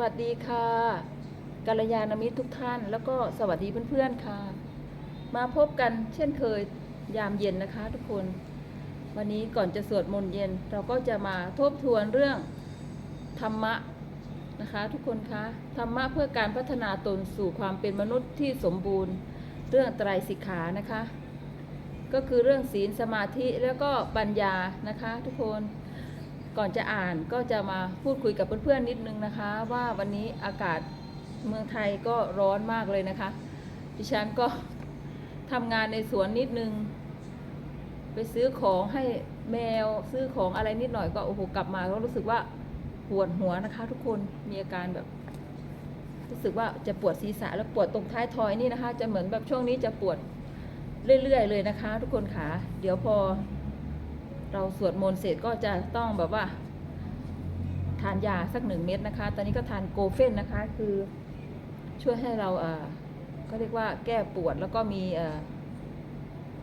วัสดีค่ะกัลยาณมิตรทุกท่าน แล้วก็สวัสดีเพื่อนๆค่ะ มาพบกันเช่นเคยยามเย็นนะคะทุกคน วันนี้ก่อนจะสวดมนต์เย็น เราก็จะมาทบทวนเรื่องธรรมะนะคะทุกคนคะธรรมะเพื่อการพัฒนาตนสู่ความเป็นมนุษย์ที่สมบูรณ์ เรื่องไตรสิกขานะคะ ก็คือเรื่องศีลสมาธิแล้วก็ปัญญานะคะทุกคน ก่อนจะอ่านก็จะมาพูดคุยกับเพื่อนๆนิดนึงนะคะ ว่าวันนี้อากาศเมืองไทยก็ร้อนมากเลยนะคะ ดิฉันก็ทำงานในสวนนิดนึง ไปซื้อของให้แมวซื้อของอะไรนิดหน่อยก็โอ้โหกลับมาก็รู้สึกว่าปวดหัวนะคะ ทุกคนมีอาการแบบ รู้สึกว่าจะปวดศีรษะแล้วปวดตรงท้ายทอยนี่นะคะ จะเหมือนแบบช่วงนี้จะปวดเรื่อยๆเลยนะคะ ทุกคนค่ะเดี๋ยวพอ เราสวดมนต์เสร็จก็จะต้องแบบว่า ทานยาสักหนึ่งเม็ดนะคะ ตอนนี้ก็ทานโกเฟนนะคะ คือช่วยให้เราเอ่อเขาเรียกว่าแก้ปวดแล้วก็มีเอ่อ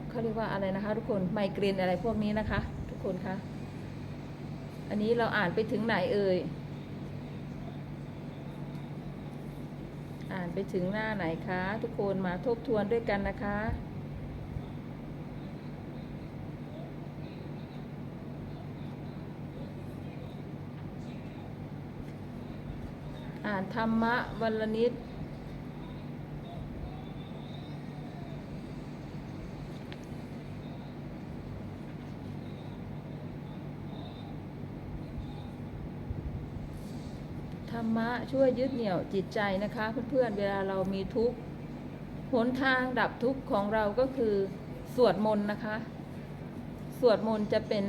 เขาเรียกว่าอะไรนะคะ ทุกคนไมเกรนอะไรพวกนี้นะคะ ทุกคนคะอันนี้เราอ่านไปถึงไหนเอ่ยอ่านไปถึงหน้าไหนคะ ทุกคนมาทบทวนด้วยกันนะคะ อ่าน ธรรมะวันละนิด ธรรมะช่วยยึดเหนี่ยวจิตใจนะคะ เพื่อนๆเวลาเรามีทุกข์หนทางดับทุกข์ของเราก็คือ สวดมนต์นะคะ สวดมนต์จะเป็น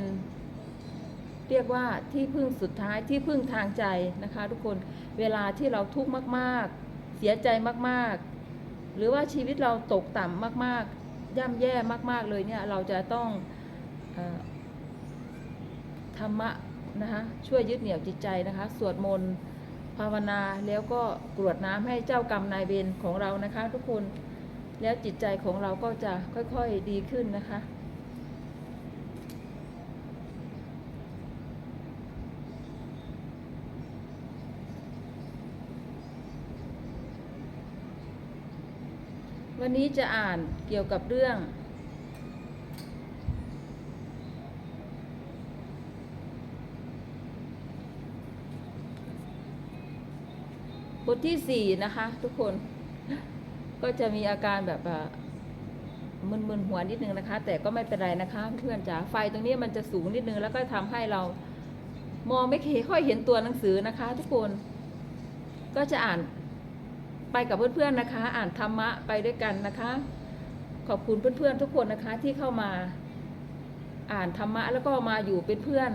เรียกว่าที่พึ่งสุดท้ายที่พึ่งทางใจนะคะ ทุกคนเวลาที่เราทุกข์มากๆ เสียใจมากๆ หรือว่าชีวิตเราตกต่ำมากๆ ย่ำแย่มากๆเลยเนี่ยเราจะต้องอธรรมะนะคะช่วยยึดเหนี่ยวจิตใจนะคะสวดมนต์ภาวนาแล้วก็กรวดน้ำให้เจ้ากรรมนายเวรของเรานะคะ ทุกคนแล้วจิตใจของเราก็จะค่อยๆดีขึ้นนะคะ วันนี้จะอ่านเกี่ยวกับเรื่อง บทที่สี่นะคะ ทุกคนก็จะมีอาการแบบมึนๆหัวนิดนึงนะคะ แต่ก็ไม่เป็นไรนะคะ เพื่อนจ๋าไฟตรงนี้มันจะสูงนิดนึง แล้วก็ทำให้เรามองไม่ค่อยเห็นตัวหนังสือนะคะ ทุกคนก็จะอ่าน ไปกับเพื่อนๆนะคะ อ่านธรรมะไปด้วยกันนะคะ ขอบคุณเพื่อนๆทุกคนนะคะที่เข้ามาอ่านธรรมะแล้วก็มาอยู่เป็นเพื่อน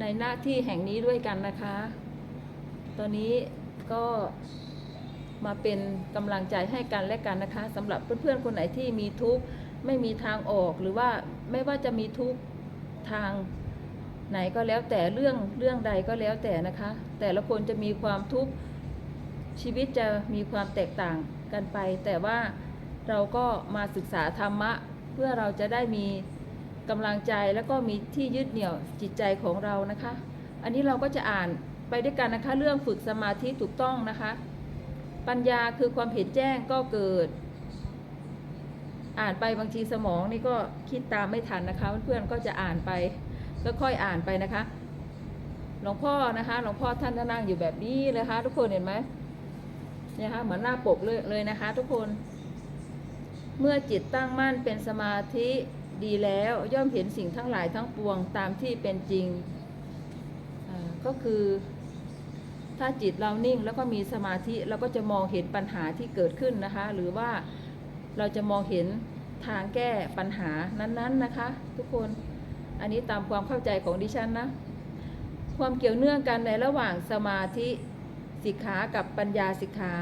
ในหน้าที่แห่งนี้ด้วยกันนะคะ ตอนนี้ก็มาเป็นกำลังใจให้กันและกันนะคะสำหรับเพื่อนๆคนไหนที่มีทุกข์ไม่มีทางออกหรือว่าไม่ว่าจะมีทุกข์ทางไหนก็แล้วแต่เรื่องเรื่องใดก็แล้วแต่นะคะ แต่ละคนจะมีความทุกข์ ชีวิตจะมีความแตกต่างกันไป แต่ว่าเราก็มาศึกษาธรรมะ เพื่อเราจะได้มีกำลังใจแล้วก็มีที่ยึดเหนี่ยวจิตใจของเรานะคะ อันนี้เราก็จะอ่านไปด้วยกันนะคะ เรื่องฝึกสมาธิถูกต้องนะคะ ปัญญาคือความเห็นแจ้งก็เกิด อ่านไปบางทีสมองนี่ก็คิดตามไม่ทันนะคะ เพื่อนๆก็จะอ่านไปก็ค่อยอ่านไปนะคะ หลวงพ่อนะคะ หลวงพ่อท่านนั่งอยู่แบบนี้เลยคะทุกคนเห็นไหม เนี่ยค่ะเหมือนหน้าปกเลยเลยนะคะ ทุกคน เมื่อจิตตั้งมั่นเป็นสมาธิดีแล้วย่อมเห็นสิ่งทั้งหลายทั้งปวงตามที่เป็นจริงก็คือ ถ้าจิตเรานิ่งแล้วก็มีสมาธิเราก็จะมองเห็นปัญหาที่เกิดขึ้นนะคะ หรือว่าเราจะมองเห็นทางแก้ปัญหานั้นๆนะคะ ทุกคนอันนี้ตามความเข้าใจของดิฉันนะ ความเกี่ยวเนื่องกันในระหว่างสมาธิ สิกขากับปัญญาสิกขา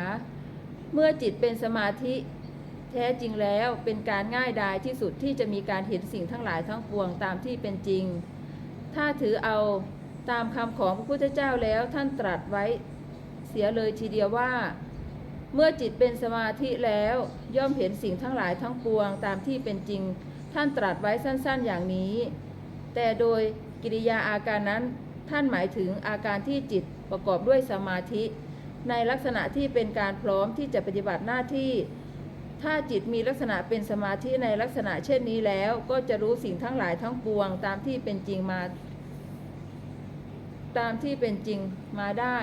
เมื่อจิตเป็นสมาธิแท้จริงแล้วเป็นการง่ายดายที่สุดที่จะมีการเห็นสิ่งทั้งหลายทั้งปวงตามที่เป็นจริง ถ้าถือเอาตามคำของพระพุทธเจ้าแล้วท่านตรัสไว้เสียเลยทีเดียวว่า เมื่อจิตเป็นสมาธิแล้วย่อมเห็นสิ่งทั้งหลายทั้งปวงตามที่เป็นจริง ท่านตรัสไว้สั้นๆอย่างนี้ แต่โดยกิริยาอาการนั้นท่านหมายถึงอาการที่จิต ประกอบด้วยสมาธิ ในลักษณะที่เป็นการพร้อมที่จะปฏิบัติหน้าที่ ถ้าจิตมีลักษณะเป็นสมาธิในลักษณะเช่นนี้แล้ว ก็จะรู้สิ่งทั้งหลายทั้งปวง ตามที่เป็นจริงมา ตามที่เป็นจริงมาได้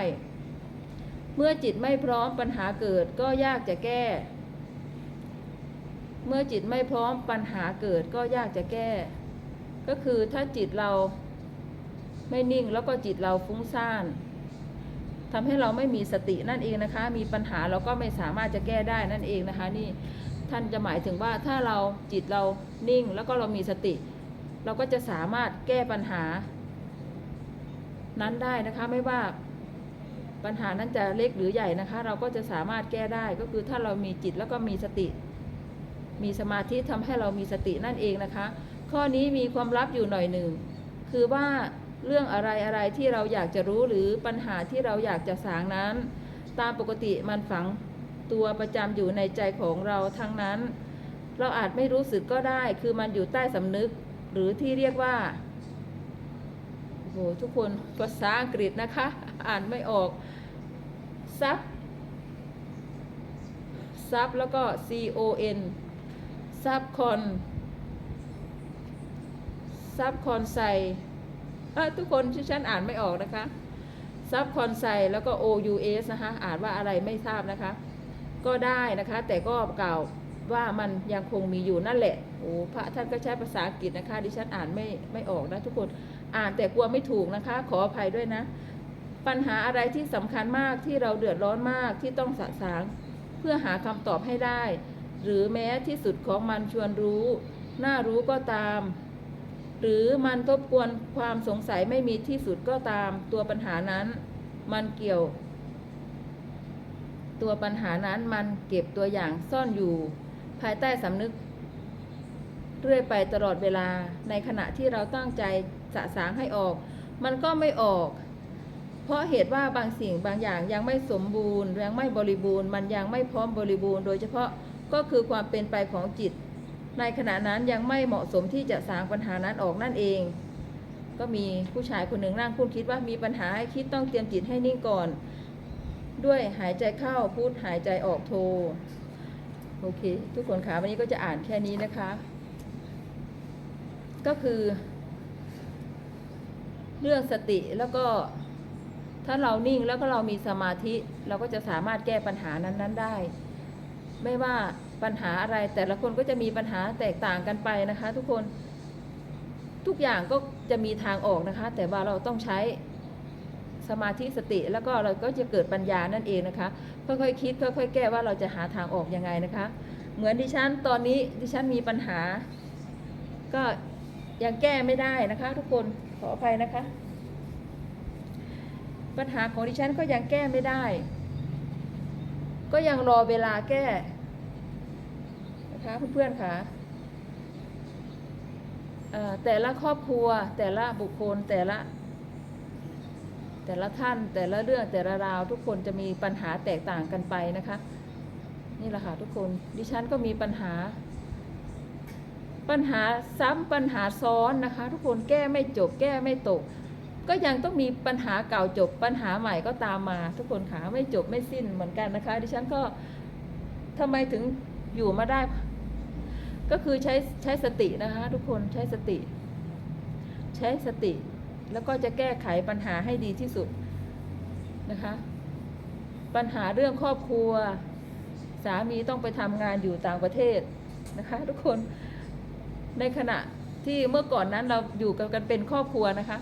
เมื่อจิตไม่พร้อมปัญหาเกิดก็ยากจะแก้ เมื่อจิตไม่พร้อมปัญหาเกิดก็ยากจะแก้ ก็คือถ้าจิตเราไม่นิ่งแล้วก็จิตเราฟุ้งซ่าน ทำให้เราไม่มีสตินั่นเองนะคะ มีปัญหาเราก็ไม่สามารถจะแก้ได้นั่นเองนะคะ นี่ท่านจะหมายถึงว่าถ้าเราจิตเรานิ่งแล้วก็เรามีสติ เราก็จะสามารถแก้ปัญหา นั้นได้นะคะไม่ว่าปัญหานั้นจะเล็กหรือใหญ่นะคะ เราก็จะสามารถแก้ได้ก็คือถ้าเรามีจิตแล้วก็มีสติ มีสมาธิทำให้เรามีสตินั่นเองนะคะ ข้อนี้มีความลับอยู่หน่อยหนึ่งคือว่า เรื่องอะไรอะไรที่เราอยากจะรู้หรือปัญหาที่เราอยากจะสางนั้น ตามปกติมันฝังตัวประจำอยู่ในใจของเราทั้งนั้น เราอาจไม่รู้สึกก็ได้ คือมันอยู่ใต้สำนึก หรือที่เรียกว่าโอ้โหทุกคนภาษาอังกฤษนะคะ อ่านไม่ออกซับซับแล้วก็ C O N ซับคอนซับคอนไซ ทุกคนที่ฉันอ่านไม่ออกนะคะซับคอนไซแล้วก็ O U S นะคะอ่านว่าอะไรไม่ทราบนะคะ ก็ได้นะคะ แต่ก็กล่าวว่ามันยังคงมีอยู่นั่นแหละโอ้พระท่านก็ใช้ภาษาอังกฤษนะคะ ดิฉันอ่านไม่ไม่ออกนะทุกคนอ่านแต่กลัวไม่ถูกนะคะ ขออภัยด้วยนะ ปัญหาอะไรที่สำคัญมากที่เราเดือดร้อนมากที่ต้องสะสาง เพื่อหาคำตอบให้ได้ หรือแม้ที่สุดของมันชวนรู้ น่ารู้ก็ตาม หรือมันทบกวนความสงสัยไม่มีที่สุดก็ตามตัวปัญหานั้น มันเกี่ยว ตัวปัญหานั้นมันเก็บตัวอย่างซ่อนอยู่ ภายใต้สำนึก เรื่อยไปตลอดเวลาในขณะที่เราตั้งใจสะสางให้ออก มันก็ไม่ออก เพราะเหตุว่าบางสิ่งบางอย่างยังไม่สมบูรณ์ยังไม่บริบูรณ์ มันยังไม่พร้อมบริบูรณ์ โดยเฉพาะก็คือความเป็นไปของจิต ในขณะนั้นยังไม่เหมาะสมที่จะสางปัญหานั้นออกนั่นเอง ก็มีผู้ชายคนหนึ่งนั่งคุ้นคิดว่ามีปัญหาให้คิดต้องเตรียมจิตให้นิ่งก่อน ด้วยหายใจเข้าพูดหายใจออกโทโอเค ทุกคนคะวันนี้ก็จะอ่านแค่นี้นะคะ ก็คือ เรื่องสติแล้วก็ถ้าเรานิ่งแล้วก็เรามีสมาธิ เราก็จะสามารถแก้ปัญหานั้น ๆ ได้ ไม่ว่า ปัญหาอะไร แต่ละคนก็จะมีปัญหาแตกต่างกันไปนะคะ ทุกคนทุกอย่างก็จะมีทางออกนะคะ แต่ว่าเราต้องใช้สมาธิสติ แล้วก็เราก็จะเกิดปัญญานั่นเองนะคะ ค่อยๆคิดค่อยๆแก้ว่าเราจะหาทางออกยังไงนะคะ เหมือนดิฉันตอนนี้ดิฉันมีปัญหา ก็ยังแก้ไม่ได้นะคะ ทุกคนขออภัยนะคะ ปัญหาของดิฉันก็ยังแก้ไม่ได้ ก็ยังรอเวลาแก้ นะคะเพื่อนๆค่ะเอ่อแต่ละครอบครัวแต่ละบุคคลแต่ละ แต่ละท่านแต่ละเรื่องแต่ละราวทุกคนจะมีปัญหาแตกต่างกันไปนะคะ นี่แหละค่ะทุกคนดิฉันก็มีปัญหา ปัญหาซ้ำปัญหาซ้อนนะคะ ทุกคนแก้ไม่จบแก้ไม่ตก ก็ยังต้องมีปัญหาเก่าจบปัญหาใหม่ก็ตามมา ทุกคนขาไม่จบไม่สิ้นเหมือนกันนะคะ ดิฉันก็ทำไมถึงอยู่มาได้ ก็คือใช้ใช้สตินะคะทุกคนใช้สติ ใช้สติ แล้วก็จะแก้ไขปัญหาให้ดีที่สุดนะคะ ปัญหาเรื่องครอบครัว สามีต้องไปทำงานอยู่ต่างประเทศนะคะ ทุกคนในขณะที่เมื่อก่อนนั้นเราอยู่กันเป็นครอบครัวนะคะ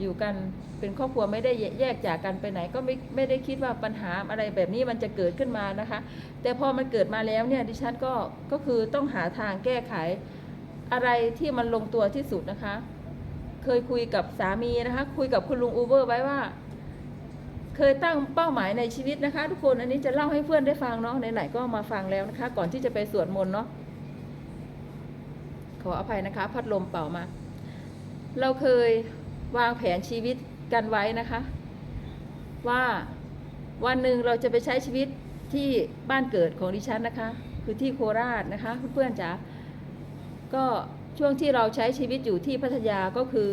อยู่กันเป็นครอบครัวไม่ได้แยกจากกันไปไหน ก็ไม่ไม่ได้คิดว่าปัญหาอะไรแบบนี้มันจะเกิดขึ้นมานะคะ แต่พอมันเกิดมาแล้วเนี่ยดิฉันก็ก็คือต้องหาทางแก้ไขอะไรที่มันลงตัวที่สุดนะคะ เคยคุยกับสามีนะคะ คุยกับคุณลุงอูเบอร์ไว้ว่า เคยตั้งเป้าหมายในชีวิตนะคะ ทุกคนอันนี้จะเล่าให้เพื่อนได้ฟังเนาะไหนๆก็มาฟังแล้วนะคะ ก่อนที่จะไปสวดมนต์เนาะขออภัยนะคะ พัดลมเป่ามา เราเคย วางแผนชีวิตกันไว้นะคะ ว่าวันหนึ่งเราจะไปใช้ชีวิตที่บ้านเกิดของดิฉันนะคะ คือที่โคราชนะคะเพื่อนๆจ๋าก็ช่วงที่เราใช้ชีวิตอยู่ที่พัทยาก็คือ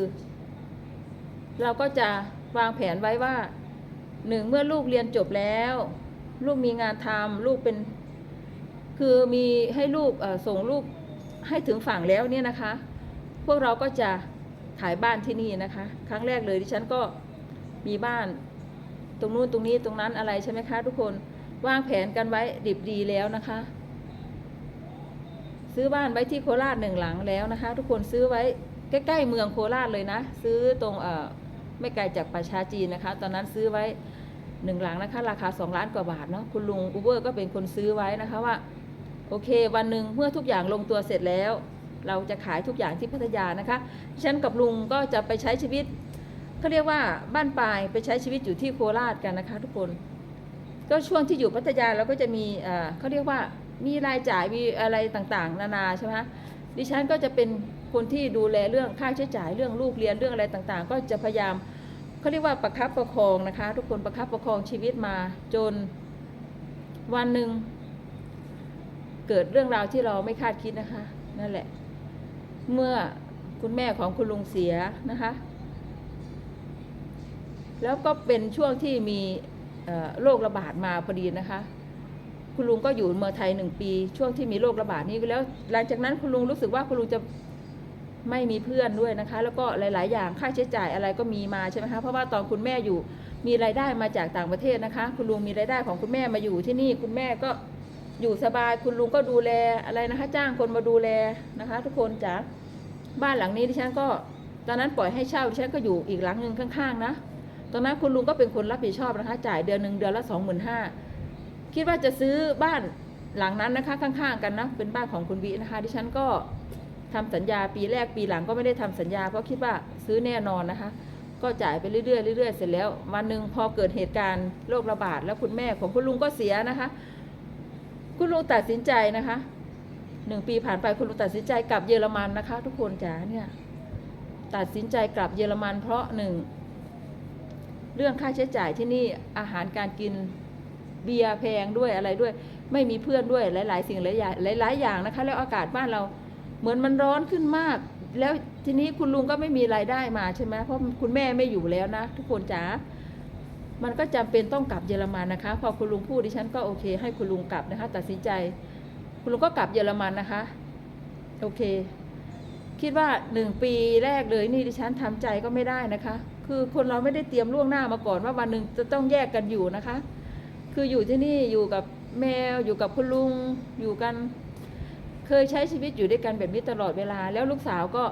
เราก็จะวางแผนไว้ว่าหนึ่งเมื่อลูกเรียนจบแล้ว ลูกมีงานทำลูกเป็น คือมีให้ลูกส่งลูกให้ถึงฝั่งแล้วเนี่ยนะคะ พวกเราก็จะ ขายบ้านที่นี่นะคะ ครั้งแรกเลยที่ฉันก็มีบ้าน ตรงนู้นตรงนี้ตรงนั้นอะไรใช่ไหมคะ ทุกคนวางแผนกันไว้ดิบดีแล้วนะคะ ซื้อบ้านไว้ที่โคราชหนึ่งหลังแล้วนะคะ ทุกคนซื้อไว้ใกล้ๆเมืองโคราชเลยนะ ซื้อตรงเอ่อไม่ไกลจากประชาจีนนะคะ ตอนนั้นซื้อไว้หนึ่งหลังนะคะ ราคาสองล้านกว่าบาทเนาะคุณลุงอูเบอร์ก็เป็นคนซื้อไว้นะคะว่า โอเค วันหนึ่งเมื่อทุกอย่างลงตัวเสร็จแล้ว เราจะขายทุกอย่างที่พัทยานะคะฉันกับลุงก็จะไปใช้ชีวิตเขาเรียกว่าบ้านปลายไปใช้ชีวิตอยู่ที่โคราชกันนะคะ ทุกคน ก็ช่วงที่อยู่พัทยาเราก็จะมีเขาเรียกว่ามีรายจ่ายมีอะไรต่างๆ นานาใช่ไหมดิฉันก็จะเป็นคนที่ดูแลเรื่องค่าใช้จ่ายเรื่องลูกเรียนเรื่องอะไรต่างๆ ก็จะพยายามเขาเรียกว่าประคับประคองนะคะ ทุกคนประคับประคองชีวิตมาจนวันหนึ่งเกิดเรื่องราวที่เราไม่คาดคิดนะคะ นั่นแหละ เมื่อคุณแม่ของคุณลุงเสียนะคะ แล้วก็เป็นช่วงที่มีโรคระบาดมาพอดีนะคะ คุณลุงก็อยู่เมืองไทยหนึ่งปี ช่วงที่มีโรคระบาดนี้แล้ว หลังจากนั้นคุณลุงรู้สึกว่าคุณลุงจะไม่มีเพื่อนด้วยนะคะ แล้วก็หลาย ๆ อย่างค่าใช้จ่ายอะไรก็มีมาใช่ไหมคะเพราะว่าตอนคุณแม่อยู่มีรายได้มาจากต่างประเทศนะคะ คุณลุงมีรายได้ของคุณแม่มาอยู่ที่นี่คุณแม่ก็ อยู่สบายคุณลุงก็ดูแลอะไรนะคะ จ้างคนมาดูแลนะคะ ทุกคนจ๋าบ้านหลังนี้ดิฉันก็ ตอนนั้นปล่อยให้เช่าดิฉันก็อยู่อีกหลังหนึ่งข้างๆนะตอนนั้นคุณลุงก็เป็นคนรับผิดชอบนะคะ จ่ายเดือนหนึ่งเดือนละสองหมื่นห้าคิดว่าจะซื้อบ้านหลังนั้นนะคะข้างๆกันนะเป็นบ้านของคุณวินะคะ ดิฉันก็ทำสัญญาปีแรกปีหลังก็ไม่ได้ทำสัญญา เพราะคิดว่าซื้อแน่นอนนะคะ ก็จ่ายไปเรื่อยๆเรื่อยๆเสร็จแล้ววันหนึ่งพอเกิดเหตุการณ์โรคระบาดแล้วคุณแม่ของคุณลุงก็เสียนะคะ คุณลุงตัดสินใจนะคะหนึ่งปีผ่านไปคุณลุงตัดสินใจกลับเยอรมันนะคะ ทุกคนจ๋าเนี่ยตัดสินใจกลับเยอรมันเพราะหนึ่งเรื่องค่าใช้จ่ายที่นี่อาหารการกินเบียร์แพงด้วยอะไรด้วย ไม่มีเพื่อนด้วยหลาย ๆ สิ่งหลายอย่างหลาย ๆ อย่างนะคะ แล้วอากาศบ้านเราเหมือนมันร้อนขึ้นมาก แล้วทีนี้คุณลุงก็ไม่มีรายได้มาใช่ไหมเพราะคุณแม่ไม่อยู่แล้วนะ ทุกคนจ๋า มันก็จำเป็นต้องกลับเยอรมันนะคะ พอคุณลุงพูดดิฉันก็โอเค ให้คุณลุงกลับนะคะ ตัดสินใจ คุณลุงก็กลับเยอรมันนะคะ โอเค คิดว่าหนึ่งปีแรกเลยนี่ดิฉันทำใจก็ไม่ได้นะคะ คือคนเราไม่ได้เตรียมล่วงหน้ามาก่อนว่าวันหนึ่งจะต้องแยกกันอยู่นะคะ คืออยู่ที่นี่อยู่กับแมวอยู่กับคุณลุงอยู่กัน เคยใช้ชีวิตอยู่ด้วยกันแบบนี้ตลอดเวลา แล้วลูกสาวก็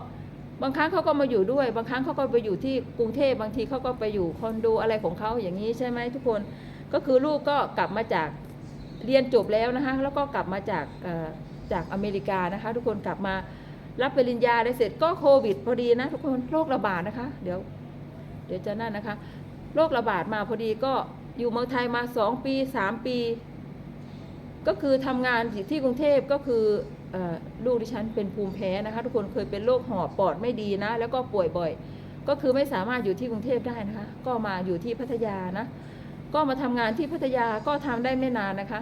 บางครั้งเขาก็มาอยู่ด้วย บางครั้งเขาก็ไปอยู่ที่กรุงเทพบางทีเขาก็ไปอยู่คอนโดอะไรของเขาอย่างนี้ใช่ไหมทุกคนก็คือลูกก็กลับมาจากเรียนจบแล้วนะคะแล้วก็กลับมาจากจากอเมริกานะคะ ทุกคนกลับมารับปริญญาได้เสร็จก็โควิดพอดีนะทุกคนโรคระบาดนะคะ เดี๋ยว เดี๋ยวจะนั่นนะคะโรคระบาดมาพอดีก็อยู่เมืองไทยมาสองปีสามปี ก็คือทำงานที่กรุงเทพก็คือ ลูกดิฉันเป็นภูมิแพ้นะคะ ทุกคนเคยเป็นโรคหอบปอดไม่ดีนะ แล้วก็ป่วยบ่อย ก็คือไม่สามารถอยู่ที่กรุงเทพได้นะคะ ก็มาอยู่ที่พัทยานะ ก็มาทำงานที่พัทยาก็ทำได้ไม่นานนะคะ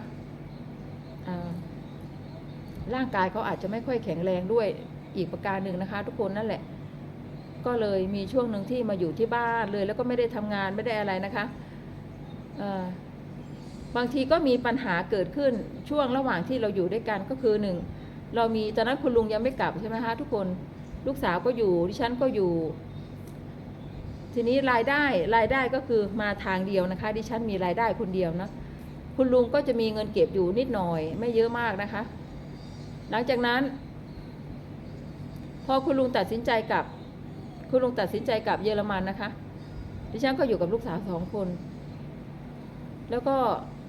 ร่างกายเขาอาจจะไม่ค่อยแข็งแรงด้วยอีกประการหนึ่งนะคะ ทุกคนนั่นแหละ ก็เลยมีช่วงหนึ่งที่มาอยู่ที่บ้านเลย แล้วก็ไม่ได้ทำงานไม่ได้อะไรนะคะบางทีก็มีปัญหาเกิดขึ้นช่วงระหว่างที่เราอยู่ด้วยกันก็คือหนึ่ง เรามีตอนนั้นคุณลุงยังไม่กลับใช่ไหมคะทุกคนลูกสาวก็อยู่ดิฉันก็อยู่ ทีนี้รายได้รายได้ก็คือมาทางเดียวนะคะ ดิฉันมีรายได้คนเดียวนะคุณลุงก็จะมีเงินเก็บอยู่นิดหน่อย ไม่เยอะมากนะคะ หลังจากนั้น พอคุณลุงตัดสินใจกลับ คุณลุงตัดสินใจกลับเยอรมันนะคะ ดิฉันก็อยู่กับลูกสาวสองคน แล้วก็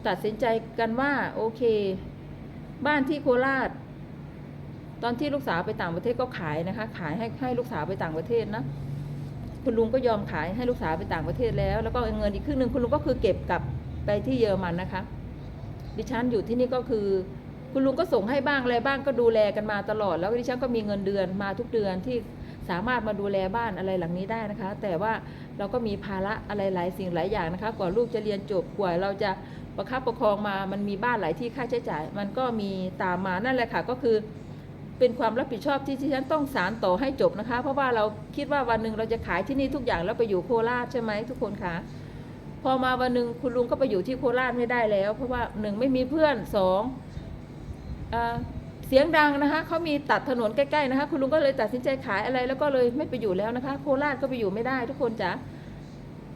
ตัดสินใจกันว่าโอเค บ้านที่โคราช ตอนที่ลูกสาวไปต่างประเทศก็ขายนะคะ ขายให้ให้ลูกสาวไปต่างประเทศนะ คุณลุงก็ยอมขายให้ลูกสาวไปต่างประเทศแล้ว แล้วก็เงินอีกครึ่งหนึ่งคุณลุงก็คือเก็บกลับไปที่เยอรมันนะคะ ดิฉันอยู่ที่นี่ก็คือ คุณลุงก็ส่งให้บ้างอะไรบ้างก็ดูแลกันมาตลอด แล้วดิฉันก็มีเงินเดือนมาทุกเดือนที่สามารถมาดูแลบ้านอะไรหลังนี้ได้นะคะ แต่ว่าเราก็มีภาระอะไรหลายสิ่งหลายอย่างนะคะ กว่าลูกจะเรียนจบกว่าเราจะประคับประคองมา มันมีบ้านหลายที่ค่าใช้จ่าย มันก็มีตามมานั่นแหละค่ะก็คือ เป็นความรับผิดชอบที่ที่ฉันต้องสารต่อให้จบนะคะ เพราะว่าเราคิดว่าวันหนึ่งเราจะขายที่นี่ทุกอย่างแล้วไปอยู่โคราชใช่ไหมทุกคนคะพอมาวันหนึ่งคุณลุงก็ไปอยู่ที่โคราชไม่ได้แล้ว เพราะว่าหนึ่งไม่มีเพื่อนสองเอเสียงดังนะคะเขามีตัดถนนใกล้ๆนะคะ คุณลุงก็เลยตัดสินใจขายอะไรแล้วก็เลยไม่ไปอยู่แล้วนะคะ โคราชก็ไปอยู่ไม่ได้ทุกคนจ๋า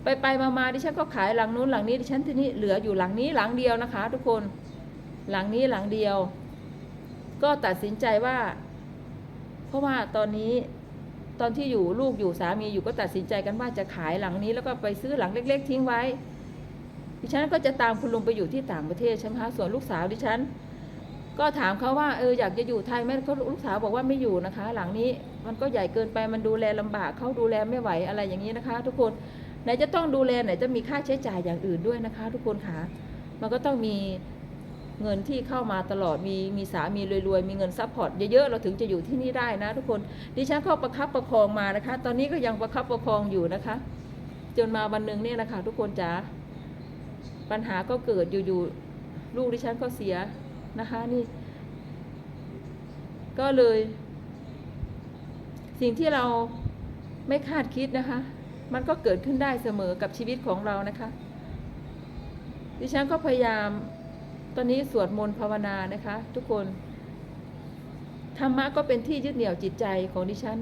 ไปไปมามาดิฉันก็ขายหลังนู้นหลังนี้ดิฉันที่นี่เหลืออยู่หลังนี้หลังเดียวนะคะ ทุกคนหลังนี้หลังเดียว ก็ตัดสินใจว่า เพราะว่าตอนนี้ตอนที่อยู่ลูกอยู่สามีอยู่ก็ตัดสินใจกันว่าจะขายหลังนี้ แล้วก็ไปซื้อหลังเล็ก ๆ ทิ้งไว้ดิฉันก็จะตามคุณลุงไปอยู่ที่ต่างประเทศใช่ไหมคะส่วนลูกสาวดิฉัน ก็ถามเขาว่าเอออยากจะอยู่ไทยไหมเขาลูกสาวบอกว่าไม่อยู่นะคะ หลังนี้มันก็ใหญ่เกินไปมันดูแลลำบากเขาดูแลไม่ไหวอะไรอย่างนี้นะคะ ทุกคนไหนจะต้องดูแลไหนจะมีค่าใช้จ่ายอย่างอื่นด้วยนะคะ ทุกคนค่ะมันก็ต้องมี เงินที่เข้ามาตลอดมีมีสามีรวยๆ มีเงินซัพพอร์ตเยอะๆ เราถึงจะอยู่ที่นี่ได้นะทุกคนดิฉันเข้าประคับประคองมานะคะ ตอนนี้ก็ยังประคับประคองอยู่นะคะ จนมาวันหนึ่งเนี่ยนะคะ ทุกคนจ๋าปัญหาก็เกิดอยู่ๆลูกดิฉันก็เสียนะคะนี่ ก็เลย สิ่งที่เราไม่คาดคิดนะคะ มันก็เกิดขึ้นได้เสมอกับชีวิตของเรานะคะ ดิฉันก็พยายาม ตอนนี้สวดมนต์ภาวนานะคะ ทุกคนธรรมะก็เป็นที่ยึดเหนี่ยวจิตใจของดิฉัน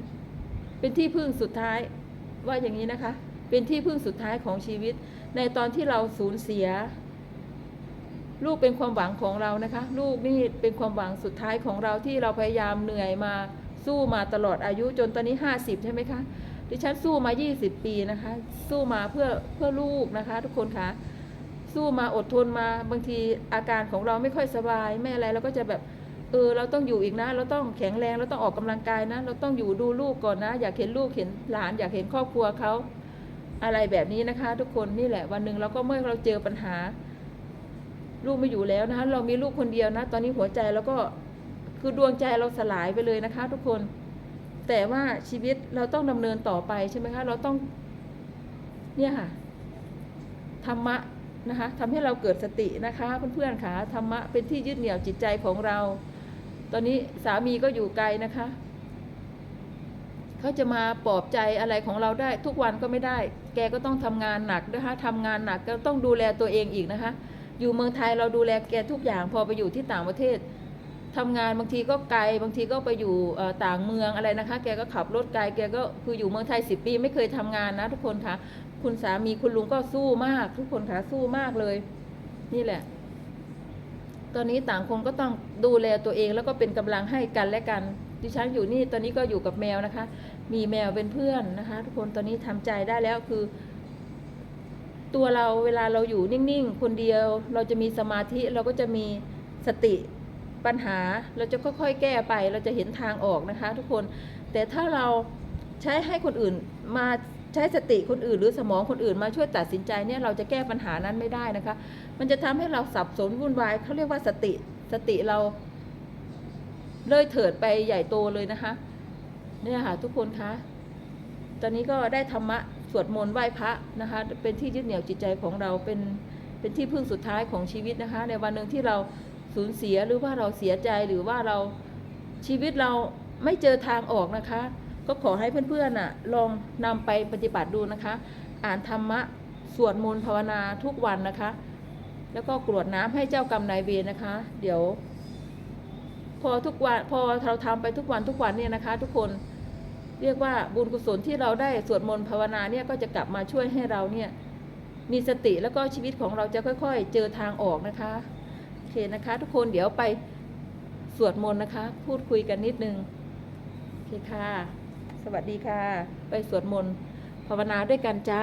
เป็นที่พึ่งสุดท้ายว่าอย่างนี้นะคะ เป็นที่พึ่งสุดท้ายของชีวิต ในตอนที่เราสูญเสีย ลูกเป็นความหวังของเรานะคะ ลูกนี่เป็นความหวังสุดท้ายของเราที่เราพยายามเหนื่อยมาสู้มาตลอดอายุจนตอนนี้ 50 ใช่ไหมคะดิฉันสู้มา 20 ปีนะคะ สู้มาเพื่อเพื่อลูกนะคะ ทุกคนคะ สู้มาอดทนมาบางทีอาการของเราไม่ค่อยสบายไม่อะไรเราก็จะแบบเออเราต้องอยู่อีกนะ เราต้องแข็งแรงเราต้องออกกำลังกายนะ เราต้องอยู่ดูลูกก่อนนะ อยากเห็นลูกเห็นหลาน อยากเห็นครอบครัวเขาอะไรแบบนี้นะคะ ทุกคนนี่แหละวันหนึ่งเราก็เมื่อเราเจอปัญหา ลูกไม่อยู่แล้วนะคะเรามีลูกคนเดียวนะ ตอนนี้หัวใจแล้วก็คือดวงใจเราสลายไปเลยนะคะ ทุกคน แต่ว่าชีวิตเราต้องดำเนินต่อไปใช่ไหมคะเราต้อง เนี่ยค่ะธรรมะ นะคะทำให้เราเกิดสตินะคะเพื่อนๆค่ะธรรมะเป็นที่ยึดเหนี่ยวจิตใจของเรา ตอนนี้สามีก็อยู่ไกลนะคะเขาจะมาปลอบใจอะไรของเราได้ทุกวันก็ไม่ได้ แกก็ต้องทำงานหนักนะคะทำงานหนักก็ต้องดูแลตัวเองอีกนะคะ อยู่เมืองไทยเราดูแลแกทุกอย่างพอไปอยู่ที่ต่างประเทศทำงานบางทีก็ไกลบางทีก็ไปอยู่ต่างเมืองอะไรนะคะ แกก็ขับรถไกลแกก็คืออยู่เมืองไทยสิบปี ไม่เคยทำงานนะทุกคนคะ คุณสามีคุณลุงก็สู้มาก ทุกคนคะสู้มากเลย นี่แหละ ตอนนี้ต่างคนก็ต้องดูแลตัวเองแล้วก็เป็นกำลังให้กันและกัน ดิฉันอยู่นี่ตอนนี้ก็อยู่กับแมวนะคะ มีแมวเป็นเพื่อนนะคะ ทุกคนตอนนี้ทำใจได้แล้วคือ ตัวเราเวลาเราอยู่นิ่งๆคนเดียว เราจะมีสมาธิเราก็จะมีสติปัญหาเราจะค่อยๆแก้ไป เราจะเห็นทางออกนะคะ ทุกคนแต่ถ้าเราใช้ให้คนอื่นมา ใช้สติคนอื่น หรือสมองคนอื่นมาช่วยตัดสินใจเนี่ยเราจะแก้ปัญหานั้นไม่ได้นะคะ มันจะทำให้เราสับสนวุ่นวายเขาเรียกว่าสติสติเรา เลยเถิดไปใหญ่โตเลยนะคะ เนี่ยค่ะทุกคนคะตอนนี้ก็ได้ธรรมะสวดมนต์ไหว้พระนะคะ เป็นที่ยึดเหนี่ยวจิตใจของเราเป็นเป็นที่พึ่งสุดท้ายของชีวิตนะคะ ในวันหนึ่งที่เราสูญเสียหรือว่าเราเสียใจหรือว่าเราชีวิตเราไม่เจอทางออกนะคะ ก็ขอให้เพื่อนๆน่ะลองนำไปปฏิบัติดูนะคะ อ่านธรรมะสวดมนต์ภาวนาทุกวันนะคะ แล้วก็กรวดน้ำให้เจ้ากรรมนายเวรนะคะ เดี๋ยว พอทุกวันพอเราทำไปทุกวันทุกวันเนี่ยนะคะ ทุกคนเรียกว่าบุญกุศลที่เราได้สวดมนต์ภาวนาเนี่ยก็จะกลับมาช่วยให้เราเนี่ยมีสติแล้วก็ชีวิตของเราจะค่อย ๆ เจอทางออกนะคะโอเคนะคะ ทุกคนเดี๋ยวไปสวดมนต์นะคะ พูดคุยกันนิดนึงโอเคค่ะ สวัสดีค่ะ ไปสวดมนต์ภาวนาด้วยกันจ้า